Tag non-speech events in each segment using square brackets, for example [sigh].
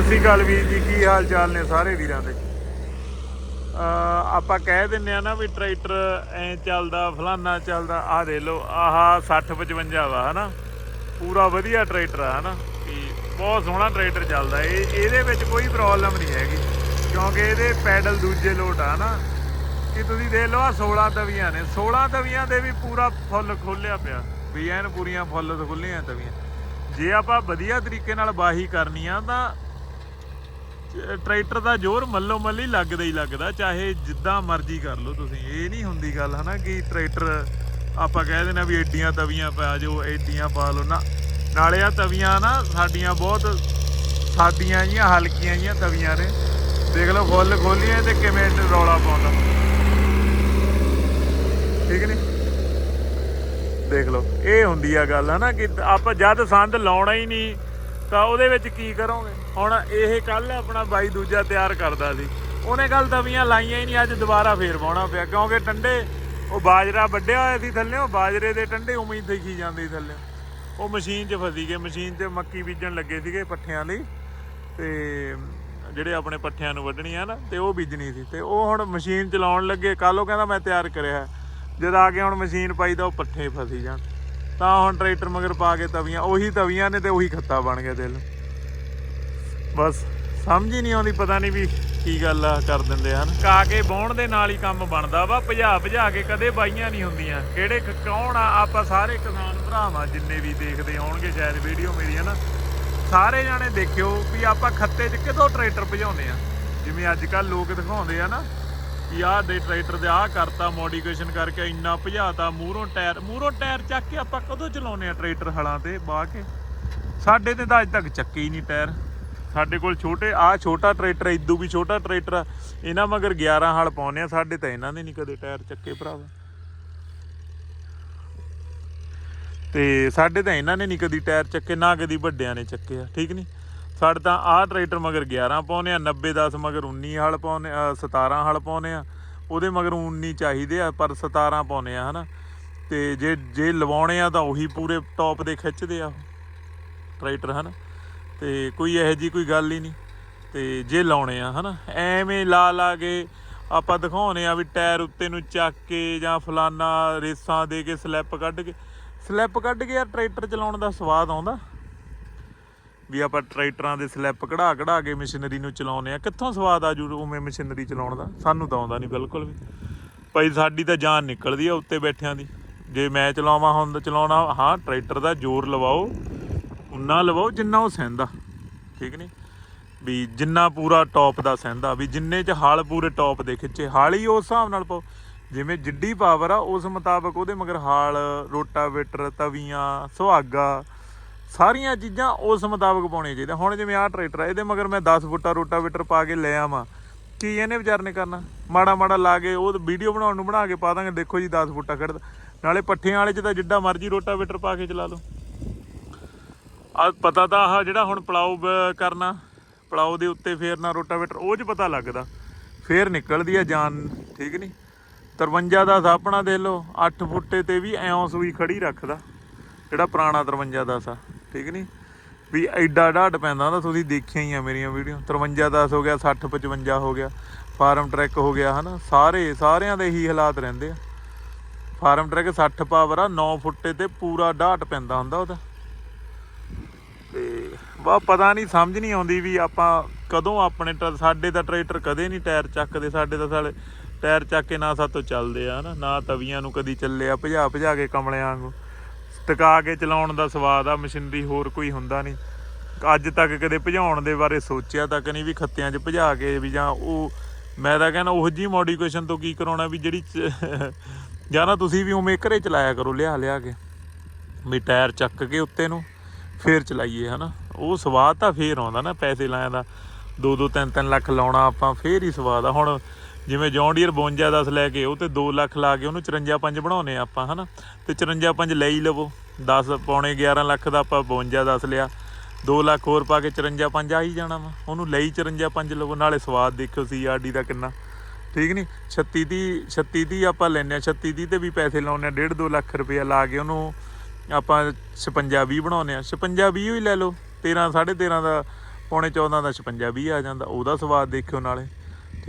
ਸਤਿ ਸ੍ਰੀ ਅਕਾਲ ਵੀਰ ਜੀ, ਕੀ ਹਾਲ ਚਾਲ ਨੇ ਸਾਰੇ ਵੀਰਾਂ ਦੇ? ਆਪਾਂ ਕਹਿ ਦਿੰਨੇ ਆ ਨਾ ਵੀ ਟਰੈਕਟਰ ਐ ਚੱਲਦਾ, ਫਲਾਨਾ ਚੱਲਦਾ, ਆਹ ਦੇ ਲਓ, ਆਹ 60 55 ਵਾ, ਹਨਾ? ਪੂਰਾ ਵਧੀਆ ਟਰੈਕਟਰ ਆ, ਹਨਾ? ਵੀ ਬਹੁਤ ਸੋਹਣਾ ਟਰੈਕਟਰ ਚੱਲਦਾ, ਇਹ, ਇਹਦੇ ਵਿੱਚ ਕੋਈ ਪ੍ਰੋਬਲਮ ਨਹੀਂ ਹੈਗੀ, ਕਿਉਂਕਿ ਇਹਦੇ ਪੈਡਲ ਦੂਜੇ ਲੋਟ ਆ ਨਾ ਕਿ ਤੁਸੀਂ ਦੇਖ ਲਓ ਆ 16 ਤਵੀਆਂ ਨੇ 16 ਤਵੀਆਂ ਦੇ ਵੀ ਪੂਰਾ ਫੁੱਲ ਖੋਲਿਆ ਪਿਆ, ਵੀ ਐਨ ਪੂਰੀਆਂ ਫੁੱਲ ਖੁੱਲੀਆਂ ਤਵੀਆਂ। ਜੇ ਆਪਾਂ ਵਧੀਆ ਤਰੀਕੇ ਨਾਲ ਬਾਹੀ ਕਰਨੀ ਆ ਤਾਂ ਟਰੈਕਟਰ ਦਾ ਜ਼ੋਰ ਮੱਲੋ ਮੱਲੀ ਲੱਗਦਾ ਹੀ ਲੱਗਦਾ, ਚਾਹੇ ਜਿੱਦਾਂ ਮਰਜ਼ੀ ਕਰ ਲਓ ਤੁਸੀਂ। ਇਹ ਨਹੀਂ ਹੁੰਦੀ ਗੱਲ, ਹਨਾ, ਕਿ ਟਰੈਕਟਰ ਆਪਾਂ ਕਹਿ ਦਿੰਦੇ ਦੇਣਾ ਵੀ ਐਡੀਆਂ ਤਵੀਆਂ ਪਾ ਜਾਓ, ਐਡੀਆਂ ਪਾ ਲਓ। ਨਾ, ਨਾਲੇ ਆ ਤਵੀਆਂ ਨਾ, ਸਾਡੀਆਂ ਬਹੁਤ ਸਾਦੀਆਂ ਜੀਆਂ, ਹਲਕੀਆਂ ਜੀਆਂ ਤਵੀਆਂ ਨੇ। ਦੇਖ ਲਓ, ਫੁੱਲ ਖੋਲੀਆਂ ਤੇ ਕਿਵੇਂ ਰੌਲਾ ਪਾਉਂਦਾ। ਠੀਕ ਨਹੀਂ? ਦੇਖ ਲਓ, ਇਹ ਹੁੰਦੀ ਆ ਗੱਲ, ਹਨਾ, ਕਿ ਆਪਾਂ ਜਦ ਸੰਦ ਲਾਉਣਾ ਹੀ ਨਹੀਂ ਤਾਂ ਉਹਦੇ ਵਿੱਚ ਕੀ ਕਰੋਗੇ? ਹੁਣ ਇਹ ਕੱਲ ਆਪਣਾ ਬਾਈ ਦੂਜਾ ਤਿਆਰ ਕਰਦਾ ਸੀ। ਉਹਨੇ ਕੱਲ ਦਵੀਆਂ ਲਾਈਆਂ ਹੀ ਨਹੀਂ, ਅੱਜ ਦੁਬਾਰਾ ਫੇਰ ਪਾਉਣਾ ਪਿਆ। ਕਿਉਂਕਿ ਟੰਡੇ, ਉਹ ਬਾਜਰਾ ਵੱਢਿਆ ਹੋਇਆ ਸੀ ਥੱਲੇੋਂ ਬਾਜਰੇ ਦੇ ਟੰਡੇ ਉਮੀਦ ਦੇਖੀ ਜਾਂਦੀ ਸੀ ਥੱਲੇ ਉਹ ਮਸ਼ੀਨ 'ਚ ਫਸੀ ਗਏ, ਮਸ਼ੀਨ 'ਚ ਮੱਕੀ ਬੀਜਣ ਲੱਗੇ ਸੀਗੇ ਪੱਠਿਆਂ ਲਈ। ਤੇ ਜਿਹੜੇ ਆਪਣੇ ਪੱਠਿਆਂ ਨੂੰ ਵੱਢਣੀ ਆ ਨਾ, ਤੇ ਉਹ ਬੀਜਣੀ ਸੀ। ਤੇ ਉਹ ਹੁਣ ਮਸ਼ੀਨ ਚਲਾਉਣ ਲੱਗੇ ਕੱਲ ਉਹ ਕਹਿੰਦਾ ਮੈਂ ਤਿਆਰ ਕਰਿਆ। ਜਦ ਆ ਕੇ ਹੁਣ ਮਸ਼ੀਨ ਪਾਈ ਤਾਂ ਉਹ ਪੱਠੇ ਫਸੀ ਜਾਣ। ਤਾਂ ਹੁਣ ਟਰੈਕਟਰ ਮਗਰ ਪਾ ਕੇ ਤਵੀਆਂ, ਉਹੀ ਤਵੀਆਂ ਨੇ ਤੇ ਉਹੀ ਖੱਤਾ ਬਣ ਗਿਆ ਦਿਲ। ਬਸ, ਸਮਝ ਹੀ ਨਹੀਂ ਆਉਂਦੀ, ਪਤਾ ਨਹੀਂ ਵੀ ਕੀ ਗੱਲ ਆ, ਕਰ ਦਿੰਦੇ ਹਨ। ਕਾ ਕੇ ਬਾਉਣ ਦੇ ਨਾਲ ਹੀ ਕੰਮ ਬਣਦਾ ਵਾ ਭਜਾ ਭਜਾ ਕੇ ਕਦੇ ਬਾਈਆਂ ਨਹੀਂ ਹੁੰਦੀਆਂ। ਕਿਹੜੇ ਕੌਣ ਆ? ਆਪਾਂ ਸਾਰੇ ਕਿਸਾਨ ਭਰਾਵਾਂ ਜਿੰਨੇ ਵੀ ਦੇਖਦੇ ਹੋਣਗੇ ਸ਼ਾਇਦ ਵੀਡੀਓ ਮੇਰੀ ਹੈ ਨਾ, ਸਾਰੇ ਜਾਣੇ ਦੇਖਿਓ ਵੀ ਆਪਾਂ ਖੱਤੇ 'ਚ ਕਿਦੋਂ ਟਰੈਕਟਰ ਭਜਾਉਂਦੇ ਆ। ਜਿਵੇਂ ਅੱਜ ਕੱਲ ਲੋਕ ਦਿਖਾਉਂਦੇ ਆ ਨਾ ਵੀ ਆਹ ਦੇ ਟਰੈਕਟਰ ਦੇ ਆਹ ਕਰਤਾ ਮੋਡੀਫਿਕੇਸ਼ਨ ਕਰਕੇ ਇੰਨਾ ਭਜਾਤਾ, ਮੂਹਰੋਂ ਟਾਇਰ ਮੂਹਰੋਂ ਟਾਇਰ ਚੱਕ ਕੇ ਆਪਾਂ ਕਦੋਂ ਚਲਾਉਂਦੇ ਆ ਟਰੈਕਟਰ ਹਲਾਂ ਤੇ ਬਾਹ ਕੇ। ਸਾਡੇ ਤੇ ਤਾਂ ਅੱਜ ਤੱਕ ਚੱਕੇ ਹੀ ਨਹੀਂ ਟਾਇਰ। ਸਾਡੇ ਕੋਲ ਛੋਟੇ ਆ ਛੋਟਾ ਟਰੈਕਟਰ ਇਦੋਂ ਵੀ ਛੋਟਾ ਟਰੈਕਟਰ ਆ। ਇਹਨਾਂ ਮਗਰ 11 ਹਲ ਪਾਉਨੇ ਆ, ਸਾਡੇ ਤਾਂ ਇਹਨਾਂ ਨੇ ਨਹੀਂ ਕਦੇ ਟਾਇਰ ਚੱਕੇ ਭਰਾਵਾ। ਤੇ ਸਾਡੇ ਤਾਂ ਇਹਨਾਂ ਨੇ ਨਹੀਂ ਕਦੀ ਟਾਇਰ ਚੱਕੇ, ਨਾ ਕਦੀ ਵੱਡਿਆਂ ਨੇ ਚੱਕੇ ਆ, ਠੀਕ ਨਹੀਂ ਸਾਡੇ ਤਾਂ ਆਹ ਟਰੈਕਟਰ ਮਗਰ 11 ਪਾਉਨੇ ਆ 90 10 ਮਗਰ 19 ਹਲ ਪਾਉਨੇ ਆ 17 ਹਲ ਪਾਉਨੇ ਆ। ਉਹਦੇ ਮਗਰ 19 ਚਾਹੀਦੇ ਆ, ਪਰ 17 ਪਾਉਨੇ ਆ, ਹਨਾ। ਤੇ ਜੇ ਜੇ ਲਵਾਉਣੇ ਆ ਤਾਂ ਉਹੀ ਪੂਰੇ ਟੌਪ ਦੇ ਖਿੱਚਦੇ ਆ ਟਰੈਕਟਰ, ਹਨਾ। ਤੇ ਕੋਈ ਇਹੋ ਜੀ ਕੋਈ ਗੱਲ ਹੀ ਨਹੀਂ। ਤੇ ਜੇ ਲਾਉਣੇ ਆ, ਹਨਾ। ਐਵੇਂ ਲਾ ਲਾ ਕੇ ਆਪਾਂ ਦਿਖਾਉਨੇ ਆ ਵੀ ਟਾਇਰ ਉੱਤੇ ਨੂੰ ਚੱਕ ਕੇ ਜਾਂ ਫਲਾਨਾ ਰੇਸਾਂ ਦੇ ਕੇ ਸਲੈਪ ਕੱਢ ਕੇ ਸਲੈਪ ਕੱਢ ਕੇ ਯਾਰ ਟਰੈਕਟਰ ਚਲਾਉਣ ਦਾ ਸਵਾਦ ਆਉਂਦਾ। ਵੀ ਆਪਾਂ ਟਰੈਕਟਰਾਂ ਦੇ ਸਲਿੱਪ ਕਢਾ ਕਢਾ ਕੇ ਮਸ਼ੀਨਰੀ ਨੂੰ ਚਲਾਉਂਦੇ ਆ। ਕਿੱਥੋਂ ਸਵਾਦ ਆ ਜੂ ਉਵੇਂ ਮਸ਼ੀਨਰੀ ਚਲਾਉਣ ਦਾ? ਸਾਨੂੰ ਤਾਂ ਆਉਂਦਾ ਨਹੀਂ ਬਿਲਕੁਲ ਵੀ। ਭਾਈ ਸਾਡੀ ਤਾਂ ਜਾਨ ਨਿਕਲਦੀ ਆ ਉੱਤੇ ਬੈਠਿਆਂ ਦੀ। ਜੇ ਮੈਂ ਚਲਾਵਾਂ ਹੁਣ ਤਾਂ ਚਲਾਉਣਾ, ਹਾਂ, ਟਰੈਕਟਰ ਦਾ ਜ਼ੋਰ ਲਵਾਓ, ਉਨਾ ਲਵਾਓ ਜਿੰਨਾ ਉਹ ਸਹਿੰਦਾ। ਠੀਕ ਨਹੀਂ ਵੀ ਜਿੰਨਾ ਪੂਰਾ ਟੌਪ ਦਾ ਸਹਿੰਦਾ, ਵੀ ਜਿੰਨੇ ਚ ਹਾਲ ਪੂਰੇ ਟੌਪ ਦੇ ਖਿੱਚੇ, ਹਾਲ ਹੀ ਉਸ ਹਿਸਾਬ ਨਾਲ ਪਾਓ। ਜਿਵੇਂ ਜਿੱਡੀ ਪਾਵਰ ਆ, ਉਸ ਮੁਤਾਬਕ ਉਹਦੇ ਮਗਰ ਹਾਲ, ਰੋਟਾਵੇਟਰ, ਤਵੀਆਂ, ਸੁਹਾਗਾ ਸਾਰੀਆਂ ਚੀਜ਼ਾਂ ਉਸ ਮੁਤਾਬਕ ਪਾਉਣੀਆਂ ਚਾਹੀਦੀਆਂ। ਹੁਣ ਜਿਵੇਂ ਆਹ ਟਰੈਕਟਰ ਆ, ਇਹਦੇ ਮਗਰ ਮੈਂ 10 ਫੁੱਟਾ ਰੋਟਾਵੇਟਰ ਪਾ ਕੇ ਲੈ ਆਵਾਂ। ਕੀ ਇਹਨੇ ਵਿਚਾਰ ਨੇ ਕਰਨਾ? ਮਾੜਾ ਮਾੜਾ ਲਾ ਕੇ ਉਹ ਵੀਡੀਓ ਬਣਾਉਣ ਨੂੰ ਬਣਾ ਕੇ ਪਾ ਦਾਂਗੇ, ਦੇਖੋ ਜੀ 10 ਫੁੱਟਾ ਖੜਦਾ ਨਾਲੇ ਪੱਠਿਆਂ ਵਾਲੇ ਚ ਤਾਂ ਜਿੱਡਾ ਮਰਜ਼ੀ ਰੋਟਾਵੇਟਰ ਪਾ ਕੇ ਚਲਾ ਲਓ। ਆ ਪਤਾ ਤਾਂ ਆਹ ਜਿਹੜਾ ਹੁਣ ਪਲਾਉ ਕਰਨਾ ਪਲਾਉ ਦੇ ਉੱਤੇ ਫੇਰਨਾ ਰੋਟਾਵੇਟਰ, ਉਹ 'ਚ ਪਤਾ ਲੱਗਦਾ। ਫੇਰ ਨਿਕਲਦੀ ਆ ਜਾਨ, ਠੀਕ ਨਹੀਂ 53 ਦਾ ਸਾਪਣਾ ਦੇ ਲਓ 8 ਫੁੱਟੇ ਤੇ ਵੀ ਐਂ ਸੂਈ ਖੜੀ ਰੱਖਦਾ। ਜਿਹੜਾ ਪੁਰਾਣਾ 53 ਦਾ ਸਾ ਠੀਕ ਨਹੀਂ ਵੀ ਐਡਾ ਢਾਡ ਪੈਂਦਾ ਹੁੰਦਾ, ਤੁਸੀਂ ਦੇਖਿਆ ਹੀ ਆ ਮੇਰੀਆਂ ਵੀਡੀਓ। 53 10 ਹੋ ਗਿਆ 60 55 ਹੋ ਗਿਆ, ਫਾਰਮ ਟਰੈਕ ਹੋ ਗਿਆ, ਹਨਾ? ਸਾਰੇ, ਸਾਰਿਆਂ ਦੇ ਹੀ ਹਾਲਾਤ ਰਹਿੰਦੇ ਆ। ਫਾਰਮ ਟਰੈਕ 60 ਪਾਵਰ ਆ 9 ਫੁੱਟੇ ਤੇ ਪੂਰਾ ਢਾਟ ਪੈਂਦਾ ਹੁੰਦਾ ਉਹਦਾ। ਤੇ ਬਾ ਪਤਾ ਨਹੀਂ ਸਮਝ ਨਹੀਂ ਆਉਂਦੀ ਵੀ ਆਪਾਂ ਕਦੋਂ ਆਪਣੇ ਟ- ਸਾਡੇ ਤਾਂ ਟਰੈਕਟਰ ਕਦੇ ਨਹੀਂ ਟਾਇਰ ਚੱਕਦੇ, ਸਾਡੇ ਤਾਂ ਸਾਲੇ ਟਾਇਰ ਚੱਕ ਕੇ ਨਾ ਸਾਤੋਂ ਚੱਲਦੇ ਆ ਨਾ ਨਾ ਤਵੀਆਂ ਨੂੰ ਕਦੀ ਚੱਲੇ ਆ ਭਜਾ ਭਜਾ ਕੇ ਕਮਲਿਆਂ ਵਾਂਗੂ। ਟਿਕਾ ਕੇ ਚਲਾਉਣ ਦਾ ਸਵਾਦ ਆ, ਮਸ਼ੀਨਰੀ ਹੋਰ ਕੋਈ ਹੁੰਦਾ ਨਹੀਂ। ਅੱਜ ਤੱਕ ਕਦੇ ਭਜਾਉਣ ਦੇ ਬਾਰੇ ਸੋਚਿਆ ਤੱਕ ਨਹੀਂ ਵੀ ਖੱਤਿਆਂ 'ਚ ਭਜਾ ਕੇ ਵੀ ਜਾਂ ਉਹ, ਮੈਂ ਤਾਂ ਕਹਿੰਦਾ ਉਹ ਜੀ ਮੋਡੀਫਿਕੇਸ਼ਨ ਤੋਂ ਕੀ ਕਰਾਉਣਾ ਵੀ ਜਿਹੜੀ ਚ- [laughs] ਜਾਂ ਨਾ ਤੁਸੀਂ ਵੀ ਉਵੇਂ ਘਰੇ ਚਲਾਇਆ ਕਰੋ, ਲਿਆ ਲਿਆ ਕੇ। ਵੀ ਟਾਇਰ ਚੱਕ ਕੇ ਉੱਤੇ ਨੂੰ, ਫੇਰ ਚਲਾਈਏ, ਹਨਾ। ਉਹ ਸਵਾਦ ਤਾਂ ਫੇਰ ਆਉਂਦਾ ਨਾ, ਪੈਸੇ ਲਾਇਆ ਦਾ। 2 2 3 3 ਲੱਖ ਲਾਉਣਾ ਆਪਾਂ, ਫੇਰ ਹੀ ਸਵਾਦ ਆ। ਹੁਣ ਜਿਵੇਂ ਜੌਨ ਡੀਅਰ 52 10 ਲੈ ਕੇ, ਉਹ ਤੇ 2 ਲੱਖ ਲਾ ਕੇ ਉਹਨੂੰ 54 5 ਬਣਾਉਨੇ ਆ ਆਪਾਂ, ਹਨਾ? ਤੇ 54 5 ਲੈ ਹੀ ਲਵੋ। 10 ਪੌਣੇ 11 ਲੱਖ ਦਾ ਆਪਾਂ 52 10 ਲਿਆ। 2 ਲੱਖ ਹੋਰ ਪਾ ਕੇ 54 5 ਆ ਹੀ ਜਾਣਾ ਵਾ। ਉਹਨੂੰ ਲਈ 54 5 ਲਵੋ, ਨਾਲੇ ਸਵਾਦ ਦੇਖਿਓ ਸੀਆਰਡੀ ਦਾ ਕਿੰਨਾ। ਠੀਕ ਨਹੀਂ 36 ਦੀ 36 ਦੀ ਆਪਾਂ ਲੈਨੇ ਆ 36 ਦੀ ਤੇ ਵੀ ਪੈਸੇ ਲਾਉਨੇ ਆ 1.5 2 ਲੱਖ ਰੁਪਇਆ ਲਾ ਕੇ ਉਹਨੂੰ ਆਪਾਂ 56 20 ਬਣਾਉਨੇ ਆ 56 20 ਹੀ ਲੈ ਲਓ 13 13.5 ਦਾ, ਪੌਣੇ 14 ਦਾ 56 20 ਆ ਜਾਂਦਾ, ਉਹਦਾ ਸਵਾਦ ਦੇਖਿਓ ਨਾਲੇ।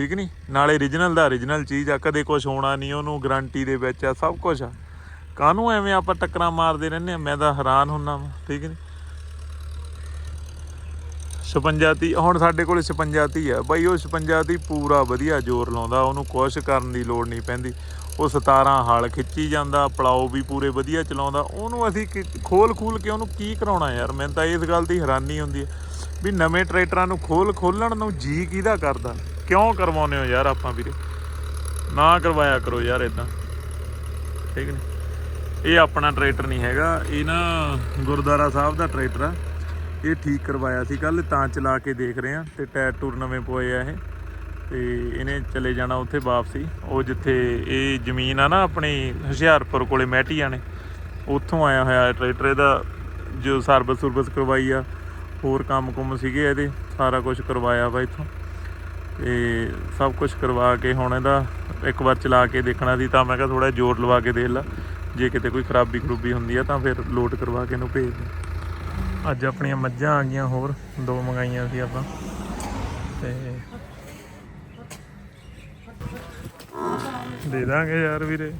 ਠੀਕ ਨਹੀਂ ਨਾਲੇ origignal ਦਾ origignal ਚੀਜ਼ ਆ, ਕਦੇ ਕੁਝ ਹੋਣਾ ਨਹੀਂ ਉਹਨੂੰ ਗਾਰੰਟੀ ਦੇ ਵਿੱਚ ਆ, ਸਭ ਕੁਝ ਆ। ਕਾਹਨੂੰ ਐਵੇਂ ਆਪਾਂ ਟੱਕਰਾਂ ਮਾਰਦੇ ਰਹਿੰਦੇ ਆ? ਮੈਂ ਤਾਂ ਹੈਰਾਨ ਹੁੰਨਾ ਵਾਂ, ਠੀਕ ਨਹੀਂ 56 ਤੀ ਹੁਣ ਸਾਡੇ ਕੋਲ 56 ਤੀ ਆ। ਬਾਈ ਉਹ 56 ਤੀ ਪੂਰਾ ਵਧੀਆ ਜ਼ੋਰ ਲਾਉਂਦਾ, ਉਹਨੂੰ ਕੁਛ ਕਰਨ ਦੀ ਲੋੜ ਨਹੀਂ ਪੈਂਦੀ। ਉਹ 17 ਹਲ ਖਿੱਚੀ ਜਾਂਦਾ, ਪਲਾਓ ਵੀ ਪੂਰੇ ਵਧੀਆ ਚਲਾਉਂਦਾ। ਉਹਨੂੰ ਅਸੀਂ ਕਿ- ਖੋਲ ਖੂਲ ਕੇ ਉਹਨੂੰ ਕੀ ਕਰਾਉਣਾ ਯਾਰ? ਮੈਨੂੰ ਤਾਂ ਇਸ ਗੱਲ ਦੀ ਹੈਰਾਨੀ ਹੁੰਦੀ ਹੈ ਵੀ ਨਵੇਂ ਟਰੈਕਟਰਾਂ ਨੂੰ ਖੋਲ ਖੋਲਣ ਨੂੰ ਜੀ ਕਿਹਦਾ ਕਰਦਾ? ਕਿਉਂ ਕਰਵਾਉਂਦੇ ਹੋ ਯਾਰ ਆਪਾਂ ਵੀਰੇ? ਨਾ ਕਰਵਾਇਆ ਕਰੋ ਯਾਰ ਇਦਾਂ ਠੀਕ ਨਹੀਂ ਇਹ ਆਪਣਾ ਟਰੈਕਟਰ ਨਹੀਂ ਹੈਗਾ। ਇਹ ਨਾ ਗੁਰਦੁਆਰਾ ਸਾਹਿਬ ਦਾ ਟਰੈਕਟਰ ਆ। ਇਹ ਠੀਕ ਕਰਵਾਇਆ ਸੀ ਕੱਲ ਤਾਂ ਚਲਾ ਕੇ ਦੇਖ ਰਹੇ ਆ ਤੇ ਟਾਇਰ ਟੂਰ ਨਵੇਂ ਪੋਏ ਆ ਇਹ। ਤੇ ਇਹਨੇ ਚਲੇ ਜਾਣਾ ਉੱਥੇ ਵਾਪਸੀ। ਉਹ ਜਿੱਥੇ ਇਹ ਜ਼ਮੀਨ ਆ ਨਾ ਆਪਣੀ ਹੁਸ਼ਿਆਰਪੁਰ ਕੋਲੇ ਮਹਿਟੀਆਂ ਨੇ, ਉੱਥੋਂ ਆਇਆ ਹੋਇਆ ਇਹ ਟਰੈਕਟਰ ਇਹਦਾ ਜੋ ਸਰਵਿਸ ਸੁਰਵਿਸ ਕਰਵਾਈ ਆ, ਹੋਰ ਕੰਮ ਕੁਮ ਸੀਗੇ ਇਹਦੇ, ਸਾਰਾ ਕੁਝ ਕਰਵਾਇਆ ਵਾ ਇੱਥੋਂ। ਤੇ ਸਭ ਕੁਝ ਕਰਵਾ ਕੇ ਹੁਣ ਇਹਦਾ ਇੱਕ ਵਾਰ ਚਲਾ ਕੇ ਦੇਖਣਾ ਸੀ ਤਾਂ ਮੈਂ ਕਿਹਾ ਥੋੜਾ ਜ਼ੋਰ ਲਵਾ ਕੇ ਦੇਖ ਲਾ। ਜੇ ਕਿਤੇ ਕੋਈ ਖਰਾਬੀ ਖਰੂਬੀ ਹੁੰਦੀ ਆ ਤਾਂ ਫਿਰ ਲੋਡ ਕਰਵਾ ਕੇ ਇਹਨੂੰ ਭੇਜ ਦੇ। ਅੱਜ ਆਪਣੀਆਂ ਮੱਝਾਂ ਆ ਗਈਆਂ ਹੋਰ, ਦੋ ਮੰਗਾਈਆਂ ਸੀ ਆਪਾਂ। ਤੇ ਦੇ ਦਾਂਗੇ ਯਾਰ ਵੀਰੇ।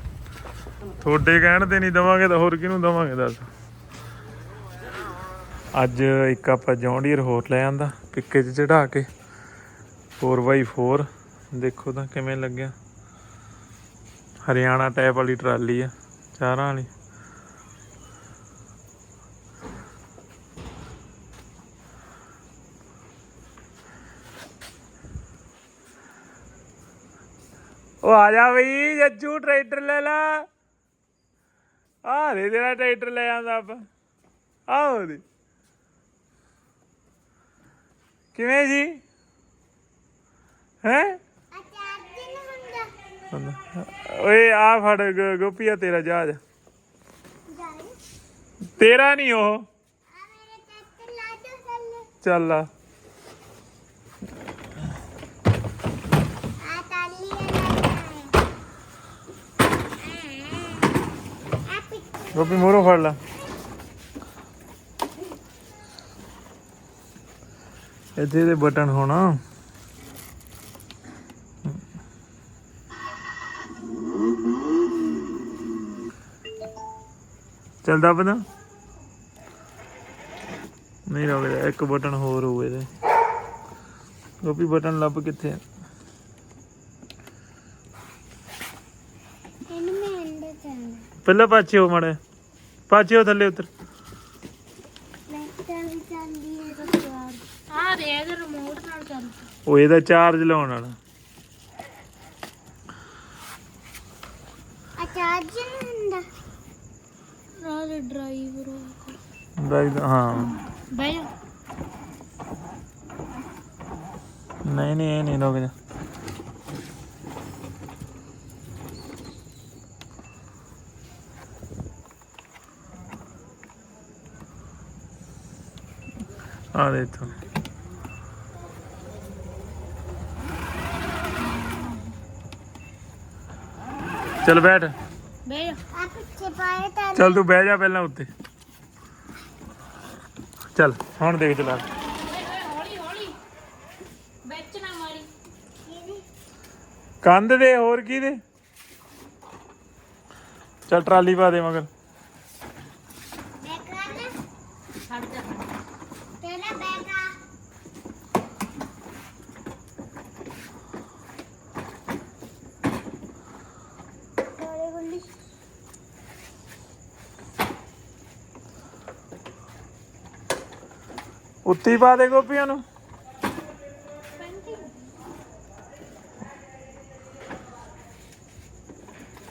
ਤੁਹਾਡੇ ਕਹਿਣ ਤੇ ਨਹੀਂ ਦਵਾਂਗੇ ਤਾਂ ਹੋਰ ਕਿਹਨੂੰ ਦਵਾਂਗੇ ਦੱਸ। ਅੱਜ ਇੱਕ ਆਪਾਂ ਜੌਂਡੀਅਰ ਹੋਰ ਲੈ ਆਂਦਾ, ਪਿੱਕੇ 'ਚ ਚੜਾ ਕੇ। 4x4 ਦੇਖੋ ਤਾਂ ਕਿਵੇਂ ਲੱਗਿਆ। ਹਰਿਆਣਾ ਟੈਪ ਵਾਲੀ ਟਰਾਲੀ ਆ, ਚਾਰਾਂ ਵਾਲੀ। ਉਹ ਆ ਜਾ ਬਈ, ਜੱਜੂ, ਟਰੈਕਟਰ ਲੈ ਲਾ। ਆ ਦੇ ਤੇਰਾ ਟਰੈਕਟਰ ਲੈ ਆਂਦਾ ਆਪਾਂ। ਆਓ ਦੇ ਕਿਵੇਂ ਜੀ? ਹੈ? ਓਏ, ਆ ਫੜ ਗੋਪੀਆ ਤੇਰਾ ਜਹਾਜ਼। ਤੇਰਾ ਨਹੀਂ ਉਹ। ਚੱਲ ਆ। ਗੋਪੀ ਮੋਰੋ ਫੜ ਲਾ। ਇੱਥੇ ਦੇ ਬਟਨ ਹੋਣਾ। ਚੱਲਦਾ ਪਤਾ ਨਹੀਂ ਰੁਕਦਾ ਇੱਕ ਬਟਨ ਹੋਰ ਹੋਵੇ ਇਹਦੇ। ਗੋਪੀ ਬਟਨ ਲੱਭ ਕਿੱਥੇ ਆ? ਪਹਿਲਾਂ ਪਾਛੇ ਹੋ ਮੜੇ ਪਾਛੇ ਹੋ ਥੱਲੇ ਉਤਰ। ਆ ਦੇ ਇਹਦੇ ਰਿਮੋਟ ਨਾਲ ਚੱਲ। ਉਹ ਇਹਦਾ ਚਾਰਜ ਲਾਉਣ ਵਾਲਾ। ਚਾਰਜ ਹੁੰਦਾ ਨਾਲ ਡਰਾਈਵਰ ਡਰਾਈਵ ਹਾਂ। ਬਹਿ ਜਾ। ਨਹੀਂ ਨਹੀਂ ਇਹ ਨਹੀਂ ਰੁਕ ਜਾ। ਆ ਦੇ ਇੱਥੋਂ। ਚੱਲ ਬੈਠ। ਬਹਿ ਜਾ। ਆ ਪਿੱਛੇ ਪਾਏ ਤਾਂ ਚੱਲ ਤੂੰ ਬਹਿ ਜਾ ਪਹਿਲਾਂ ਉੱਤੇ। ਚੱਲ, ਹੁਣ ਦੇਖ ਚਲਾ ਹੌਲੀ ਹੌਲੀ ਵਿੱਚ ਨਾ ਮਾਰੀ ਕੰਧ ਦੇ, ਹੋਰ ਕੀ ਦੇ? ਚੱਲ ਟਰਾਲੀ ਪਾ ਦੇ ਮਗਰ ਛੱਡ ਜਾ ਤੇਰਾ ਬੈਗ ਆ ਕੋਲੇ ਗੁੱਲੀ ਉੱਤੀ ਪਾ ਦੇ ਗੋਪੀਆਂ ਨੂੰ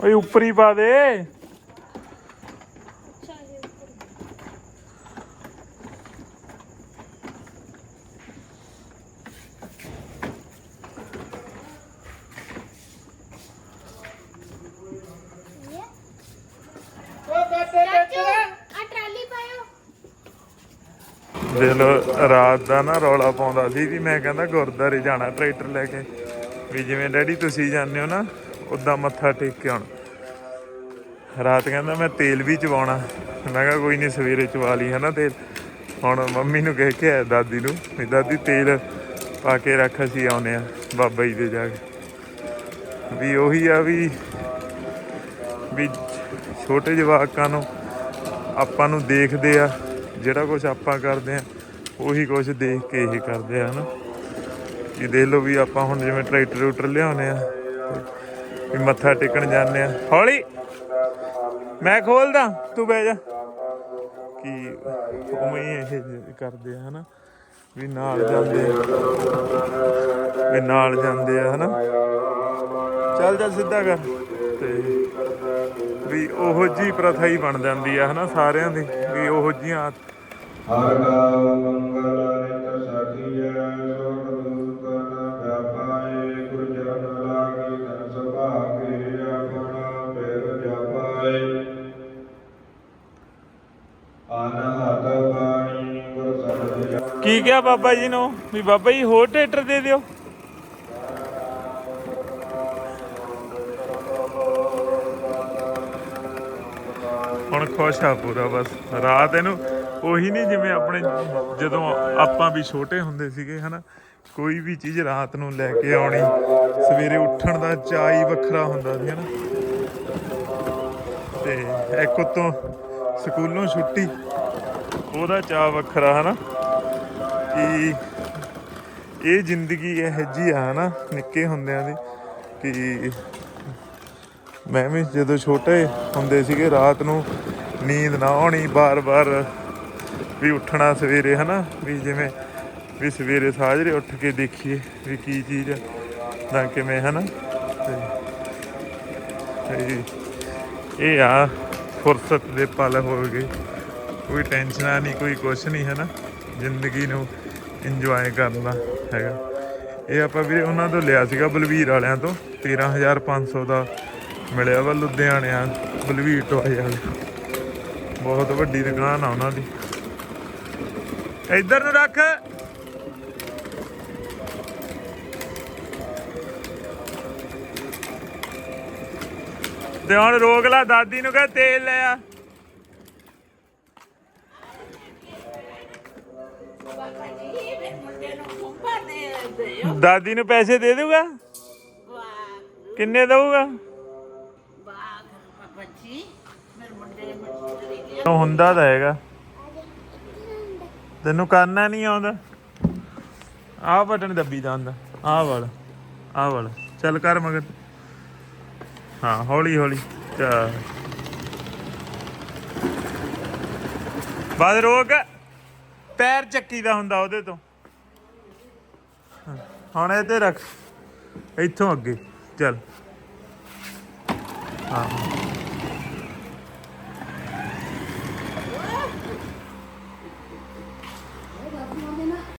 ਓਏ ਉੱਪਰ ਹੀ ਪਾ ਦੇ ਚਾਚੂ ਆ ਟਰਾਲੀ ਪਾਇਓ ਦੇਖ ਰਾਤ ਦਾ ਨਾ ਰੌਲਾ ਪਾਉਂਦਾ। ਸੀ ਵੀ ਮੈਂ ਕਹਿੰਦਾ ਗੁਰਦਾਰੇ ਜਾਣਾ, ਟਰੈਕਟਰ ਲੈ ਕੇ। ਵੀ ਜਿਵੇਂ ਡੈਡੀ ਤੁਸੀਂ ਜਾਂਦੇ ਹੋ ਨਾ, ਉਦਾਂ ਮੱਥਾ ਟੇਕ ਕੇ ਆਉਣਾ। ਰਾਤ ਕਹਿੰਦਾ ਮੈਂ ਤੇਲ ਵੀ ਚਵਾਉਣਾ। ਮੈਂ ਕਿਹਾ ਕੋਈ ਨਹੀਂ, ਸਵੇਰੇ ਚਵਾ ਲਈ ਹਨਾ ਤੇਲ। ਹੁਣ ਮੰਮੀ ਨੂੰ ਕਹਿ ਕੇ ਆਇਆ ਦਾਦੀ ਨੂੰ ਵੀ, ਦਾਦੀ, ਤੇਲ ਪਾ ਕੇ ਰੱਖ, ਅਸੀਂ ਆਉਨੇ ਆ ਬਾਬਾ ਜੀ ਦੇ ਜਾ ਕੇ। ਵੀ ਉਹੀ ਆ ਵੀ ਵੀ ਛੋਟੇ ਜਵਾਕਾਂ ਨੂੰ ਆਪਾਂ ਨੂੰ ਦੇਖਦੇ ਆ। ਜਿਹੜਾ ਕੁਝ ਆਪਾਂ ਕਰਦੇ ਆ ਉਹੀ ਕੁਝ ਦੇਖ ਕੇ ਇਹ ਕਰਦੇ ਆ ਹਨਾ ਕਿ ਦੇਖ ਲਓ ਵੀ ਆਪਾਂ ਹੁਣ ਜਿਵੇਂ ਟਰੈਕਟਰ ਟਰੂਟਰ ਲਿਆਉਨੇ ਆ ਵੀ ਮੱਥਾ ਟੇਕਣ ਜਾਂਦੇ ਆ ਹੌਲੀ! ਮੈਂ ਖੋਲਦਾ, ਤੂੰ ਬਹਿ ਜਾ। ਕਿ ਉਵੇਂ ਹੀ ਇਹ ਕਰਦੇ ਆ, ਹਨਾ। ਵੀ ਨਾਲ ਜਾਂਦੇ ਆ। ਵੀ ਨਾਲ ਜਾਂਦੇ ਆ, ਹਨਾ। ਚੱਲ ਚੱਲ, ਸਿੱਧਾ ਕਰ। ਤੇ ਵੀ ਉਹੋ ਜੀ ਪ੍ਰਥਾ ਹੀ ਬਣ ਜਾਂਦੀ ਆ ਹਨਾ ਸਾਰਿਆਂ ਦੀ ਵੀ ਉਹੋ ਜੀਆਂ ਹਰ ਗਾਉ ਮੰਗਲ ਨਿਤ ਸਾਖੀਐ ਸੋਗ ਦੁਖ ਨ ਵਿਆਪਾਏ ਗੁਰ ਜਨ ਲਾਗੀ ਧਨ ਸੁਭਾਗੇ ਆਪਣਾ ਪੈਰ ਜਾਪਾਏ। ਅਨਹਤ ਬਾਣੀ ਗੁਰ ਸਬਦ ਜਪ ਕੀ ਕਿਹਾ ਬਾਬਾ ਜੀ ਨੂੰ? ਵੀ ਬਾਬਾ ਜੀ ਹੋਰ ਟਰੈਕਟਰ ਦੇ ਦਿਓ। ਖੁਸ਼ ਆ ਪੂਰਾ, ਬਸ। ਰਾਤ ਇਹਨੂੰ ਉਹੀ ਨਹੀਂ ਜਿਵੇਂ ਆਪਣੇ ਜਦੋਂ ਆਪਾਂ ਵੀ ਛੋਟੇ ਹੁੰਦੇ ਸੀਗੇ, ਹਨਾ? ਕੋਈ ਵੀ ਚੀਜ਼ ਰਾਤ ਨੂੰ ਲੈ ਕੇ ਆਉਣੀ, ਸਵੇਰੇ ਉੱਠਣ ਦਾ ਚਾਅ ਹੀ ਵੱਖਰਾ ਹੁੰਦਾ ਸੀ, ਹਨਾ? ਤੇ ਇੱਕ ਉਤੋਂ ਸਕੂਲੋਂ ਛੁੱਟੀ, ਉਹਦਾ ਚਾਅ ਵੱਖਰਾ, ਹਨਾ? ਕਿ ਇਹ ਜ਼ਿੰਦਗੀ ਇਹ ਜੀ ਆ ਨਾ ਨਿੱਕੇ ਹੁੰਦਿਆਂ ਦੀ ਕਿ ਮੈਂ ਵੀ ਜਦੋਂ ਛੋਟੇ ਹੁੰਦੇ ਸੀਗੇ, ਰਾਤ ਨੂੰ ਨੀਂਦ ਨਾ ਆਉਣੀ ਬਾਰ-ਬਾਰ। ਵੀ ਉੱਠਣਾ ਸਵੇਰੇ, ਹਨਾ? ਵੀ ਜਿਵੇਂ, ਵੀ ਸਵੇਰੇ ਸਾਜਰੇ ਉੱਠ ਕੇ ਦੇਖੀਏ ਵੀ ਕੀ ਚੀਜ਼ ਆ ਤਾਂ ਕਿਵੇਂ, ਹਨਾ? ਤੇ ਇਹ- ਇਹ ਆ, ਫੁਰਸਤ ਦੇ ਪਲ ਹੋ ਗਏ। ਕੋਈ ਟੈਨਸ਼ਨਾਂ ਨਹੀਂ, ਕੋਈ ਕੁਛ ਨਹੀਂ ਹੈ ਨਾ ਜ਼ਿੰਦਗੀ ਨੂੰ ਇੰਜੋਏ ਕਰਨਾ ਹੈਗਾ। ਇਹ ਆਪਾਂ ਵੀਰੇ ਉਹਨਾਂ ਤੋਂ ਲਿਆ ਸੀਗਾ ਬਲਵੀਰ ਵਾਲਿਆਂ ਤੋਂ। 13500 ਦਾ ਮਿਲਿਆ ਵਾ ਲੁਧਿਆਣਿਆਂ ਬਲਵੀਰ ਟੋਏ ਵਾਲੇ ਬਹੁਤ ਵੱਡੀ ਦੁਕਾਨ ਆ ਉਹਨਾਂ ਦੀ। ਇੱਧਰ ਨੂੰ ਰੱਖ। ਤੇ ਹੁਣ ਰੋਕ ਲਾ ਦਾਦੀ ਨੂੰ ਕਹ ਤੇਲ ਲੈ ਆ। ਦਾਦੀ ਨੂੰ ਪੈਸੇ ਦੇ ਦੂਗਾ ਕਿੰਨੇ ਦਊਗਾ? ਉਹ ਹੁੰਦਾ ਤਾਂ ਹੈਗਾ। ਤੈਨੂੰ ਕਰਨਾ ਨਹੀਂ ਆਉਂਦਾ। ਆਹ ਬਟਨ ਦੱਬੀ ਦਾ ਹੁੰਦਾ। ਆਹ ਵਾਲਾ ਆਹ ਵਾਲਾ। ਚੱਲ ਕਰ ਮਗਰ। ਹਾਂ ਹੌਲੀ ਹੌਲੀ। ਚੱਲ। ਬਾਦ ਰੋਕ। ਪੈਰ ਚੱਕੀ ਦਾ ਹੁੰਦਾ ਉਹਦੇ ਤੋਂ। ਹਾਂ, ਹੁਣ ਇਹ ਤੇ ਰੱਖ। ਇੱਥੋਂ ਅੱਗੇ। ਚੱਲ। ਹਾਂ।